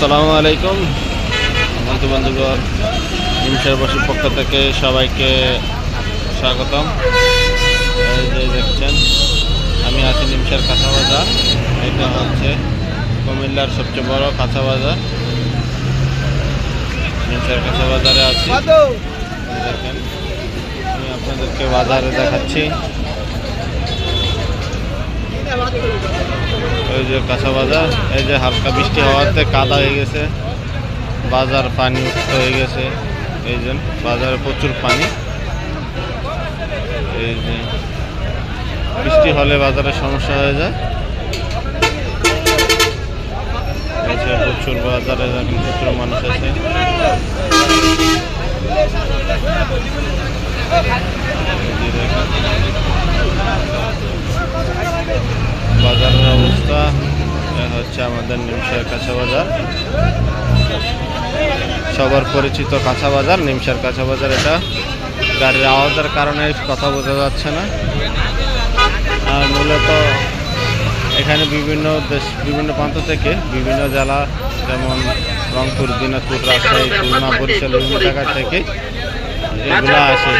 আসসালামু আলাইকুম। বন্ধু বান্ধবগণ নিমসার বসুর পক্ষ থেকে সবাইকে স্বাগতম। দেখছেন, আমি আছি নিমসার কাঁচা বাজার। এটা হচ্ছে কুমিল্লার সবচেয়ে বড় কাঁচা বাজার। নিমসার কাঁচা বাজারে আছি। দেখেন, আমি আপনাদেরকে বাজারে দেখাচ্ছি। ওই যে কাঁচা বাজার, এই যে হালকা বৃষ্টি হওয়াতে কাদা হয়ে গেছে, বাজার পানি হয়ে গেছে, এই যে বাজারে প্রচুর পানি। এই যে বৃষ্টি হলে বাজারে সমস্যা হয়ে যায়। প্রচুর বাজারে প্রচুর মানুষ আছে। এই যে দেখেন। বাজারের অবস্থা এ হচ্ছে আমাদের নিমসার কাঁচা বাজার। সবার পরিচিত কাঁচা বাজার, নিমসার কাঁচা বাজার এটা। গাড়ির আওয়াজের কারণে কথা বোঝা যাচ্ছে না। আর মূলত এখানে বিভিন্ন দেশ, বিভিন্ন প্রান্ত থেকে বিভিন্ন জেলা, যেমন রংপুর, দিনাজপুর, রাজশাহী, খুলনা, বরিশাল, বিভিন্ন জায়গা থেকে এগুলো আসে।